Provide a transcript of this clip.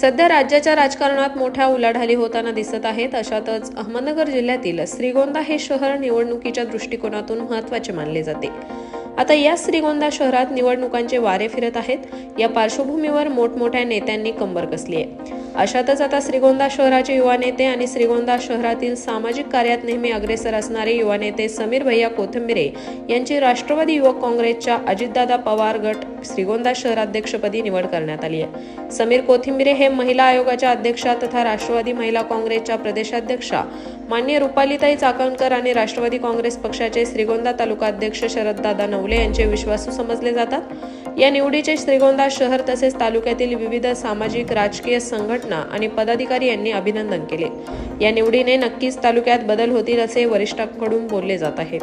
सध्या राज्याच्या राजकारणात मोठ्या उलाढाली होताना दिसत आहेत. अशातच अहमदनगर जिल्ह्यातील श्रीगोंदा हे शहर निवडणुकीच्या दृष्टिकोनातून महत्त्वाचे मानले जाते. आता या श्रीगोंदा शहरात निवडणुकांचे वारे फिरत आहेत. या पार्श्वभूमीवर मोठमोठ्या नेत्यांनी कंबर कसली आहे. अशातच आता श्रीगोंदा शहराचे युवा नेते आणि श्रीगोंदा शहरातील सामाजिक कार्यात नेहमी अग्रेसर असणारे युवा नेते समीर भैया कोथंबिरे यांची राष्ट्रवादी युवक काँग्रेसच्या अजितदादा पवार गट श्रीगोंदा शहराध्यक्षपदी निवड करण्यात आली आहे. समीर कोथिंबिरे हे महिला आयोगाच्या अध्यक्षा तथा राष्ट्रवादी महिला काँग्रेसच्या प्रदेशाध्यक्षा मान्य रुपालीताई चाकणकर आणि राष्ट्रवादी काँग्रेस पक्षाचे श्रीगोंदा तालुका अध्यक्ष शरददादा नवले यांचे विश्वासू समजले जातात. या निवडीचे श्रीगोंदा शहर तसेच तालुक्यातील विविध सामाजिक राजकीय संघटना आणि पदाधिकारी यांनी अभिनंदन केले. या निवडीने नक्कीच तालुक्यात बदल होतील असे वरिष्ठांकडून बोलले जात आहे.